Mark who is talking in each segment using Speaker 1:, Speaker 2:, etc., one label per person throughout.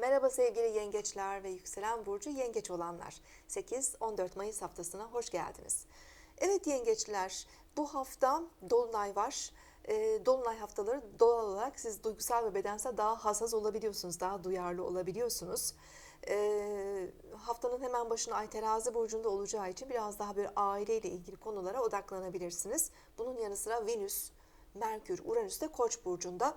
Speaker 1: Merhaba sevgili yengeçler ve yükselen burcu yengeç olanlar. 8-14 Mayıs haftasına hoş geldiniz. Evet yengeçler bu hafta Dolunay var. Ee, Dolunay haftaları doğal olarak siz duygusal ve bedensel daha hassas olabiliyorsunuz, daha duyarlı olabiliyorsunuz. Ee, haftanın hemen başına Ay Terazi burcunda olacağı için biraz daha bir aileyle ilgili konulara odaklanabilirsiniz. Bunun yanı sıra Venüs, Merkür, Uranüs de Koç burcunda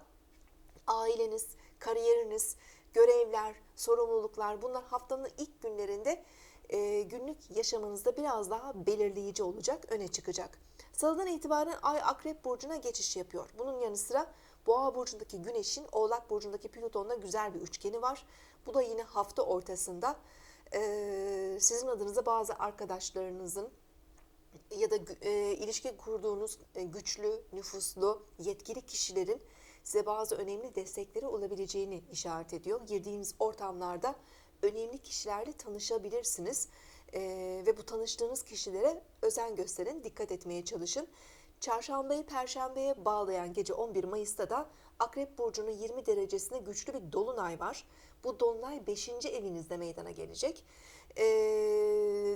Speaker 1: aileniz, kariyeriniz, görevler, sorumluluklar bunlar haftanın ilk günlerinde e, günlük yaşamınızda biraz daha belirleyici olacak, öne çıkacak. Salıdan itibaren Ay Akrep Burcu'na geçiş yapıyor. Bunun yanı sıra Boğa Burcu'ndaki Güneş'in Oğlak Burcu'ndaki Plüton'la güzel bir üçgeni var. Bu da yine hafta ortasında e, sizin adınıza bazı arkadaşlarınızın ya da e, ilişki kurduğunuz e, güçlü, nüfuslu, yetkili kişilerin size bazı önemli destekleri olabileceğini işaret ediyor. Girdiğiniz ortamlarda önemli kişilerle tanışabilirsiniz E, ve bu tanıştığınız kişilere özen gösterin, dikkat etmeye çalışın. Çarşambayı Perşembe'ye bağlayan gece 11 Mayıs'ta da Akrep Burcu'nun 20 derecesinde güçlü bir dolunay var. Bu dolunay 5. evinizde meydana gelecek. E,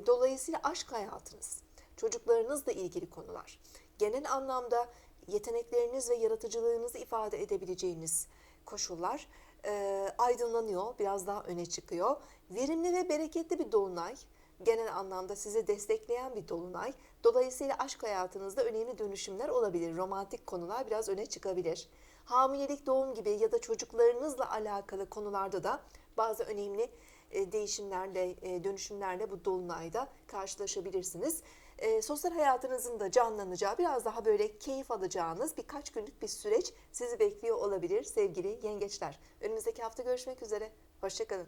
Speaker 1: dolayısıyla aşk hayatınız, çocuklarınızla ilgili konular, genel anlamda yetenekleriniz ve yaratıcılığınızı ifade edebileceğiniz koşullar e, aydınlanıyor, biraz daha öne çıkıyor. Verimli ve bereketli bir dolunay, genel anlamda sizi destekleyen bir dolunay. Dolayısıyla aşk hayatınızda önemli dönüşümler olabilir. Romantik konular biraz öne çıkabilir. Hamilelik, doğum gibi ya da çocuklarınızla alakalı konularda da bazı önemli e, değişimlerle, e, dönüşümlerle bu dolunayda karşılaşabilirsiniz. E, sosyal hayatınızın da canlanacağı, biraz daha böyle keyif alacağınız birkaç günlük bir süreç sizi bekliyor olabilir sevgili yengeçler. Önümüzdeki hafta görüşmek üzere. Hoşçakalın.